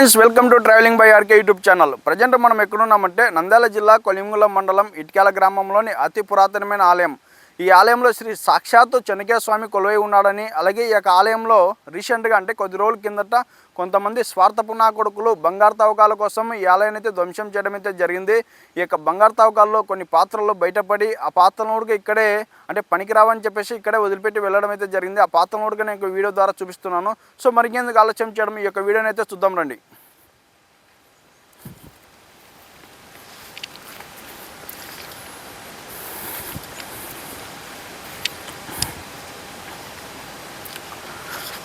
Friends welcome to traveling by RK YouTube channel. Present మనం ఎక్కడున్నామంటే నంద్యాల జిల్లా కొలింగుల మండలం ఇటిక్యాల గ్రామంలోని అతి పురాతనమైన ఆలయం. ఈ ఆలయంలో శ్రీ సాక్షాత్తు చెనకే స్వామి కొలువై ఉన్నాడని అలాగే ఈ యొక్క ఆలయంలో రీసెంట్గా అంటే కొద్ది రోజుల కిందట కొంతమంది స్వార్థపునా కొడుకులు బంగారు తవ్వకాల కోసం ఈ ఆలయాన్ని అయితే ధ్వంసం చేయడం అయితే జరిగింది. ఈ యొక్క బంగారు తవ్వకాల్లో కొన్ని పాత్రలు బయటపడి ఆ పాత్రలను ఇక్కడే అంటే పనికిరావని చెప్పేసి ఇక్కడే వదిలిపెట్టి వెళ్ళడం అయితే జరిగింది. ఆ పాత్రలను నేను వీడియో ద్వారా చూపిస్తున్నాను. సో మరికెందుకు ఆలస్యం చేయడం? ఈ యొక్క వీడియోని అయితే చూద్దాం రండి.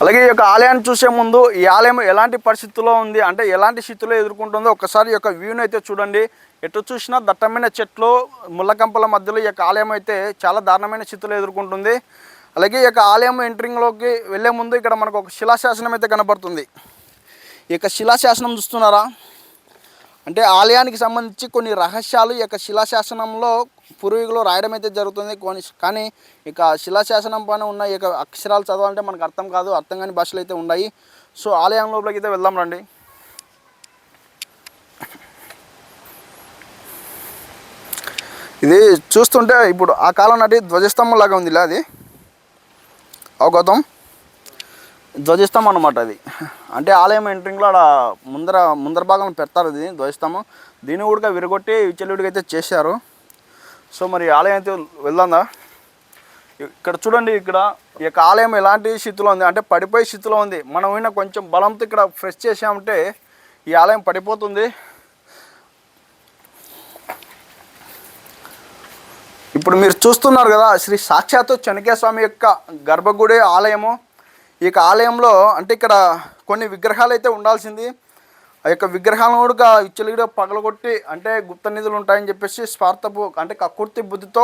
అలాగే ఈ యొక్క ఆలయాన్ని చూసే ముందు ఈ ఆలయం ఎలాంటి పరిస్థితుల్లో ఉంది? అంటే ఎలాంటి స్థితిలో ఎదుర్కొంటుందో ఒకసారి ఈ యొక్క వ్యూని అయితే చూడండి. ఎటు చూసినా దట్టమైన చెట్లు ముళ్ళకంపల మధ్యలో ఈ యొక్క ఆలయం అయితే చాలా దారుణమైన స్థితిలో ఎదుర్కొంటుంది. అలాగే ఈ యొక్క ఆలయం ఎంట్రింగ్లోకి వెళ్ళే ముందు ఇక్కడ మనకు ఒక శిలాశాసనం అయితే కనబడుతుంది ఈ యొక్క శిలాశాసనం చూస్తున్నారా? అంటే ఆలయానికి సంబంధించి కొన్ని రహస్యాలు ఈ యొక్క శిలాశాసనంలో పూర్వీకులు రాయడం అయితే జరుగుతుంది. కొన్ని కానీ ఇక శిలాశాసనం పైన ఉన్న ఈ యొక్క అక్షరాలు చదవాలంటే మనకు అర్థం కాదు అర్థం కాని భాషలు అయితే ఉన్నాయి. సో ఆలయం లోపలికి అయితే వెళ్దాం రండి. ఇది చూస్తుంటే ఇప్పుడు ఆ కాలం నాటి ధ్వజస్తంభం లాగా ఉంది ఇలా అది. అవగతం. ధ్వజస్తంభం అనమాట అది. అంటే ఆలయం ఎంట్రింగ్లో ఆడ ముందర ముందర భాగం పెడతారు ఇది ధ్వజస్తంభం. దీన్ని కూడా విరగొట్టి విచ్చలుడికి అయితే చేశారు. సో మరి ఆలయం అయితే వెళ్దాందా? ఇక్కడ చూడండి ఇక్కడ ఈ యొక్క ఆలయం ఎలాంటి స్థితిలో ఉంది? అంటే పడిపోయే స్థితిలో ఉంది. మనం అయినా కొంచెం బలంతో ఇక్కడ ఫ్రెష్ చేసామంటే ఈ ఆలయం పడిపోతుంది. ఇప్పుడు మీరు చూస్తున్నారు కదా శ్రీ సాక్షాత్తు చెనకేస్వామి యొక్క గర్భగుడి ఆలయము. ఈ ఆలయంలో అంటే ఇక్కడ కొన్ని విగ్రహాలు అయితే ఉండాల్సింది. ఆ యొక్క విగ్రహాలను కూడా ఇచ్చలిగిడ పగలగొట్టి అంటే గుప్త నిధులు ఉంటాయని చెప్పేసి స్వార్థపు అంటే కక్కుర్తి బుద్ధితో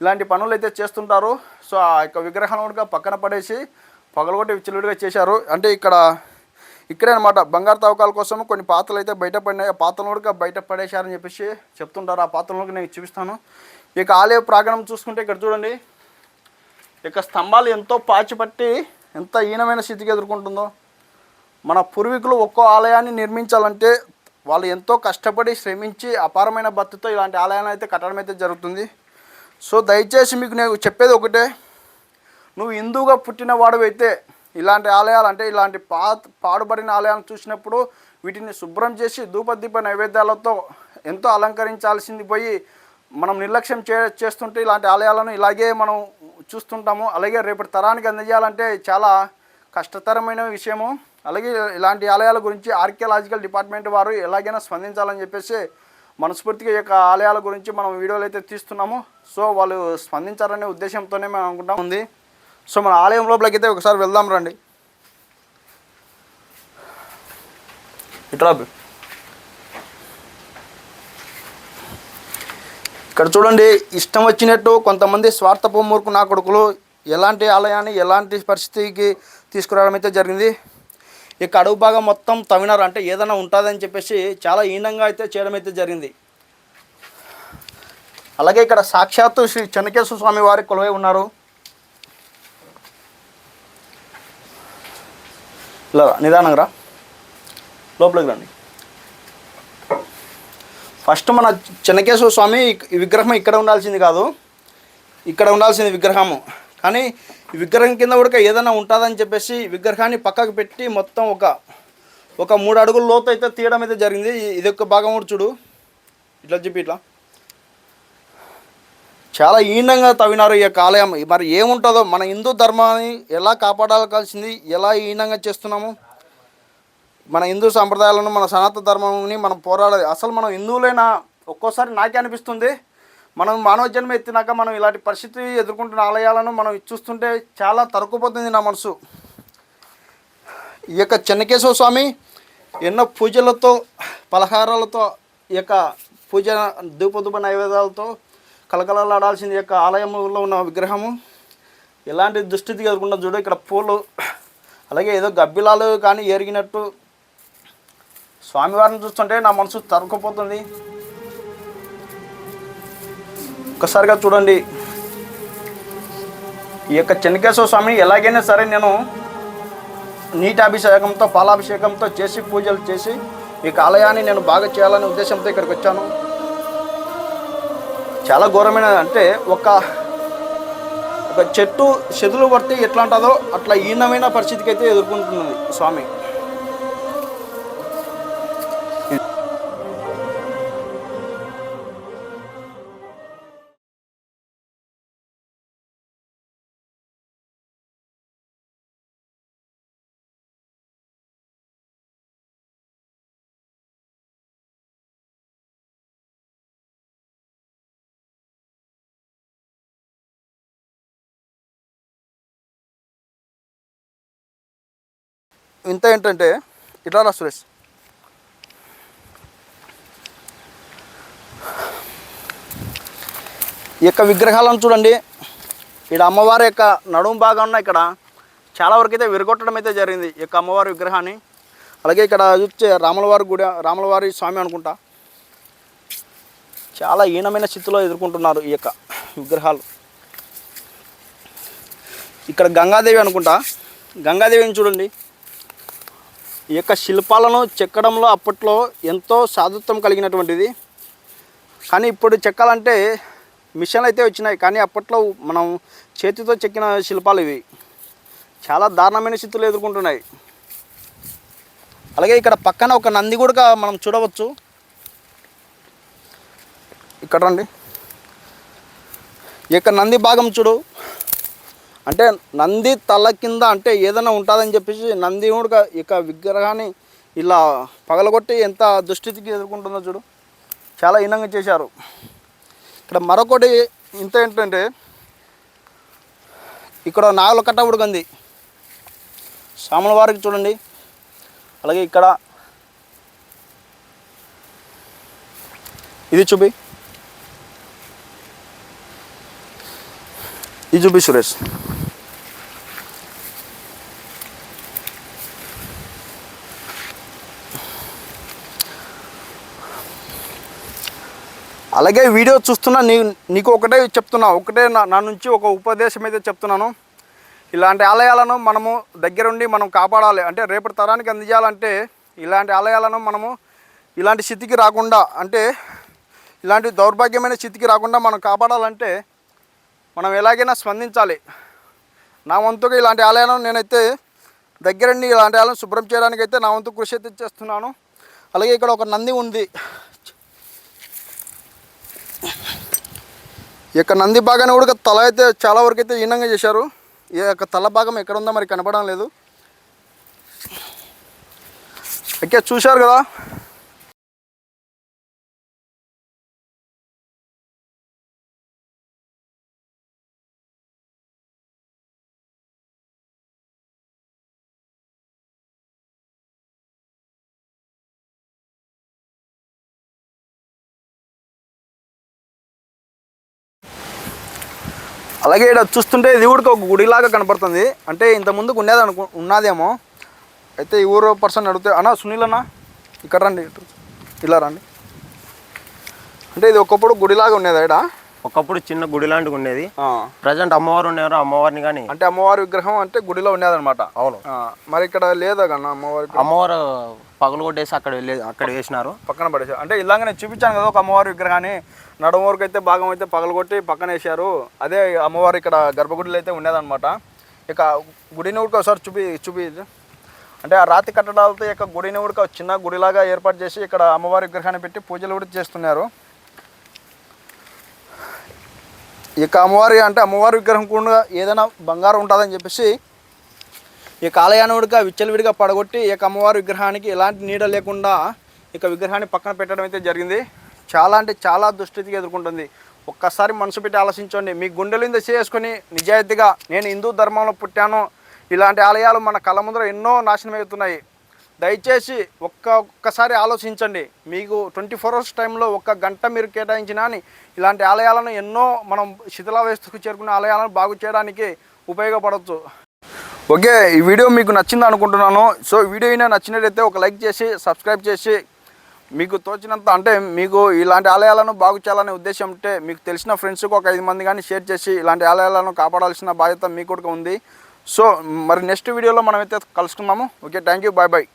ఇలాంటి పనులు అయితే చేస్తుంటారు. సో ఆ యొక్క విగ్రహాలను కూడా పక్కన పడేసి పగలగొట్టి విచ్చలుడిగా చేశారు. అంటే ఇక్కడ ఇక్కడే అనమాట బంగారు తవ్వకాల కోసం కొన్ని పాత్రలు అయితే బయటపడినాయి ఆ పాత్రలు కూడా బయట పడేశారని చెప్పేసి చెప్తుంటారు. ఆ పాత్రలోకి నేను చూపిస్తాను. ఇక ఆలయ ప్రాంగణం చూసుకుంటే ఇక్కడ చూడండి. ఇక స్తంభాలు ఎంతో పాచిపట్టి ఎంత హీనమైన స్థితికి ఎదుర్కొంటుందో. మన పూర్వీకులు ఒక్కో ఆలయాన్ని నిర్మించాలంటే వాళ్ళు ఎంతో కష్టపడి శ్రమించి అపారమైన భక్తితో ఇలాంటి ఆలయాన్ని అయితే కట్టడం అయితే జరుగుతుంది. సో దయచేసి మీకు నేను చెప్పేది ఒకటే నువ్వు హిందువుగా పుట్టిన వాడువైతే ఇలాంటి ఆలయాలు అంటే ఇలాంటి పా పాడుబడిన ఆలయాలను చూసినప్పుడు వీటిని శుభ్రం చేసి ధూపదీప నైవేద్యాలతో ఎంతో అలంకరించాల్సింది పోయి మనం నిర్లక్ష్యం చే చేస్తుంటే ఇలాంటి ఆలయాలను ఇలాగే మనం చూస్తుంటాము. అలాగే రేపటి తరానికి అందజేయాలంటే చాలా కష్టతరమైన విషయము. అలాగే ఇలాంటి ఆలయాల గురించి ఆర్కియాలజికల్ డిపార్ట్మెంట్ వారు ఎలాగైనా స్పందించాలని చెప్పేసి మనస్ఫూర్తిగా యొక్క ఆలయాల గురించి మనం వీడియోలు అయితే తీస్తున్నాము. సో వాళ్ళు స్పందించాలనే ఉద్దేశంతోనే మేము అనుకుంటాం. ఉంది. సో మన ఆలయం లోపలికి అయితే ఒకసారి వెళ్దాం రండి. ఇట్లా ఇక్కడ చూడండి ఇష్టం వచ్చినట్టు కొంతమంది స్వార్థపు మూర్ఖు నా కొడుకులు ఎలాంటి ఆలయాన్ని ఎలాంటి పరిస్థితికి తీసుకురావడం అయితే జరిగింది. ఇక అడుగు భాగం మొత్తం తమినారు అంటే ఏదైనా ఉంటుందని చెప్పేసి చాలా హీనంగా అయితే చేయడం అయితే జరిగింది. అలాగే ఇక్కడ సాక్షాత్తు శ్రీ చెన్నకేశ్వర స్వామి వారి కొలువై ఉన్నారు. ఇలా నిదానంగా లోపలికి రండి. ఫస్ట్ మన చెన్నకేశ్వర స్వామి విగ్రహం ఇక్కడ ఉండాల్సింది కాదు. ఇక్కడ ఉండాల్సింది విగ్రహము. కానీ విగ్రహం కింద కూడా ఏదైనా ఉంటుందని చెప్పేసి విగ్రహాన్ని పక్కకు పెట్టి మొత్తం ఒక ఒక మూడు అడుగుల లోతు అయితే తీయడం అయితే జరిగింది. ఇది ఒక భాగం కూడా చూడు. ఇట్లా చెప్పి ఇట్లా. చాలా హీనంగా తవ్వినారు ఈ యొక్క ఆలయం. మరి ఏముంటుందో మన హిందూ ధర్మాన్ని ఎలా కాపాడాల్సింది ఎలా హీనంగా చేస్తున్నాము? మన హిందూ సాంప్రదాయాలను మన సనాతన ధర్మంని మనం పోరాడాలి. అసలు మనం హిందువులైనా? ఒక్కోసారి నాకే అనిపిస్తుంది. మనం మానవ జన్మ ఎత్తినాక మనం ఇలాంటి పరిస్థితి ఎదుర్కొంటున్న ఆలయాలను మనం చూస్తుంటే చాలా తరుక్కుపోతుంది నా మనసు. ఈ యొక్క చెన్నకేశ్వర స్వామి ఎన్నో పూజలతో పలహారాలతో ఈ యొక్క పూజ ధూపధూప నైవేద్యాలతో కలకలలాడాల్సింది ఈ యొక్క ఆలయంలో ఉన్న విగ్రహము. ఎలాంటి దుస్థితి ఎదుర్కొంటుందో చూడు ఇక్కడ పూలు అలాగే ఏదో గబ్బిలాలు కానీ ఎరిగినట్టు స్వామివారిని చూస్తుంటే నా మనసు తరుక్కుపోతుంది. ఒక్కసారిగా చూడండి. ఈ యొక్క చెన్నకేశ్వర స్వామి ఎలాగైనా సరే నేను నీటాభిషేకంతో పాలాభిషేకంతో చేసి పూజలు చేసి ఈ ఆలయాన్ని నేను బాగా చేయాలనే ఉద్దేశంతో ఇక్కడికి వచ్చాను. చాలా ఘోరమైన అంటే ఒక ఒక చెట్టు చెదులు పడితే ఎట్లా ఉంటుందో అట్లా హీనమైన పరిస్థితికి అయితే ఎదుర్కొంటున్నది స్వామి. ఇంత ఏంటంటే ఇట్లా రా సురేష్. ఈ యొక్క విగ్రహాలను చూడండి. ఇక్కడ అమ్మవారి యొక్క నడుము భాగంలో ఇక్కడ చాలా వరకు అయితే విరగొట్టడం అయితే జరిగింది ఈ యొక్క అమ్మవారి విగ్రహాన్ని. అలాగే ఇక్కడ చూస్తే రాములవారి గుడి రాములవారి స్వామి అనుకుంటా. చాలా హీనమైన స్థితిలో ఎదుర్కొంటున్నారు ఈ యొక్క విగ్రహాలు. ఇక్కడ గంగాదేవి అనుకుంటా. గంగాదేవిని చూడండి. ఈ యొక్క శిల్పాలను చెక్కడంలో అప్పట్లో ఎంతో సాధుత్వం కలిగినటువంటిది. కానీ ఇప్పుడు చెక్కాలంటే మిషన్లు అయితే వచ్చినాయి. కానీ అప్పట్లో మనం చేతితో చెక్కిన శిల్పాలు ఇవి. చాలా దారుణమైన స్థితులు ఎదుర్కొంటున్నాయి. అలాగే ఇక్కడ పక్కన ఒక నంది కూడా మనం చూడవచ్చు. ఇక్కడ రండి. ఈ యొక్క నంది భాగం చూడు. అంటే నంది తల కింద అంటే ఏదైనా ఉంటుందని చెప్పేసి నంది ఇక విగ్రహాన్ని ఇలా పగలగొట్టి ఎంత దుస్థితికి ఎదుర్కొంటుందో చూడు. చాలా హీనంగా చేశారు. ఇక్కడ మరొకటి ఇంత ఏంటంటే ఇక్కడ నాగుల కట్ట ఉడికంది సాముల వారికి చూడండి. అలాగే ఇక్కడ ఇది చూపి. ఇది చూపి సురేష్. అలాగే వీడియో చూస్తున్నా నీ నీకు ఒకటే చెప్తున్నా ఒకటే నా నా నుంచి ఒక ఉపదేశం అయితే చెప్తున్నాను. ఇలాంటి ఆలయాలను మనము దగ్గరుండి మనం కాపాడాలి. అంటే రేపటి తరానికి అందించాలంటే ఇలాంటి ఆలయాలను మనము ఇలాంటి స్థితికి రాకుండా అంటే ఇలాంటి దౌర్భాగ్యమైన స్థితికి రాకుండా మనం కాపాడాలంటే మనం ఎలాగైనా స్పందించాలి. నా వంతుగా ఇలాంటి ఆలయాలను నేనైతే దగ్గరండి ఇలాంటి ఆలయాలను శుభ్రం చేయడానికి అయితే నా వంతు కృషి అయితే చేస్తున్నాను. అలాగే ఇక్కడ ఒక నంది ఉంది. ఈ యొక్క నంది భాగాన్ని కూడా తల అయితే చాలా వరకు అయితే హీనంగా చేశారు. ఈ యొక్క తల భాగం ఎక్కడ ఉందో మరి కనపడడం లేదు. ఓకే చూశారు కదా? అలాగే ఇక్కడ చూస్తుంటే ఇది కూడా ఒక గుడిలాగా కనపడుతుంది. అంటే ఇంత ముందుకు ఉండేది అనుకు ఉన్నదేమో. అయితే ఈ ఊరు పర్సన్ అడిగితే అన్న సునీల్ అన్న ఇక్కడ రండి. ఇలా రండి. అంటే ఇది ఒకప్పుడు గుడిలాగా ఉండేది ఇక్కడ. ఒకప్పుడు చిన్న గుడి లాంటిది ఉండేది. ప్రజెంట్ అమ్మవారు ఉండేవారు అమ్మవారిని కానీ అంటే అమ్మవారి విగ్రహం అంటే గుడిలో ఉండేదన్నమాట. అవును. మరి ఇక్కడ లేదా కన్నా అమ్మవారి? అమ్మవారు పగలు కొట్టేసి అక్కడ వెళ్ళే అక్కడ వేసినారు. పక్కన పడేసారు అంటే ఇలాగ నేను చూపించాను కదా ఒక అమ్మవారి విగ్రహాన్ని. నడుము వరకు అయితే భాగం అయితే పగలగొట్టి పక్కన వేసారు అదే అమ్మవారు ఇక్కడ గర్భగుడిలో అయితే ఉండేదన్నమాట. ఇక గుడిని కూడా ఒకసారి చూపి చూపి. అంటే ఆ రాతి కట్టడాలతో ఇక గుడిని కూడా ఒక చిన్న గుడిలాగా ఏర్పాటు చేసి ఇక్కడ అమ్మవారి విగ్రహాన్ని పెట్టి పూజలు కూడా చేస్తున్నారు. ఇక అమ్మవారి అంటే అమ్మవారి విగ్రహం కూడా ఏదైనా బంగారం ఉంటుందని చెప్పేసి ఈ కాలయాన్ని ఉడక విచ్చలవిడిగా పడగొట్టి ఇక అమ్మవారి విగ్రహానికి ఎలాంటి నీడ లేకుండా ఇక విగ్రహాన్ని పక్కన పెట్టడం అయితే జరిగింది. చాలా అంటే చాలా దుస్థితికి ఎదుర్కొంటుంది. ఒక్కసారి మనసు పెట్టి ఆలోచించండి. మీ గుండెలు ఇంత చేసుకొని నిజాయితీగా నేను హిందూ ధర్మంలో పుట్టాను. ఇలాంటి ఆలయాలు మన కళ్ళ ముందర ఎన్నో నాశనం అవుతున్నాయి దయచేసి ఒక్క ఒక్కసారి ఆలోచించండి. మీకు ట్వంటీ ఫోర్ అవర్స్ టైంలో ఒక్క గంట మీరు కేటాయించినా అని ఇలాంటి ఆలయాలను ఎన్నో మనం శిథిలావస్థకు చేరుకునే ఆలయాలను బాగు చేయడానికి ఉపయోగపడవచ్చు ఓకే ఈ వీడియో మీకు నచ్చింది అనుకుంటున్నాను. సో వీడియో అయినా నచ్చినట్లయితే ఒక లైక్ చేసి సబ్స్క్రైబ్ చేసి మీకు తోచినంత అంటే మీకు ఇలాంటి ఆలయాలను బాగు చేయాలనే ఉద్దేశం ఉంటే మీకు తెలిసిన ఫ్రెండ్స్కి ఒక ఐదు మంది కానీ షేర్ చేసి ఇలాంటి ఆలయాలను కాపాడాల్సిన బాధ్యత మీకు కూడా ఉంది. సో మరి నెక్స్ట్ వీడియోలో మనమైతే కలుసుకుందాము. Okay thank you bye bye.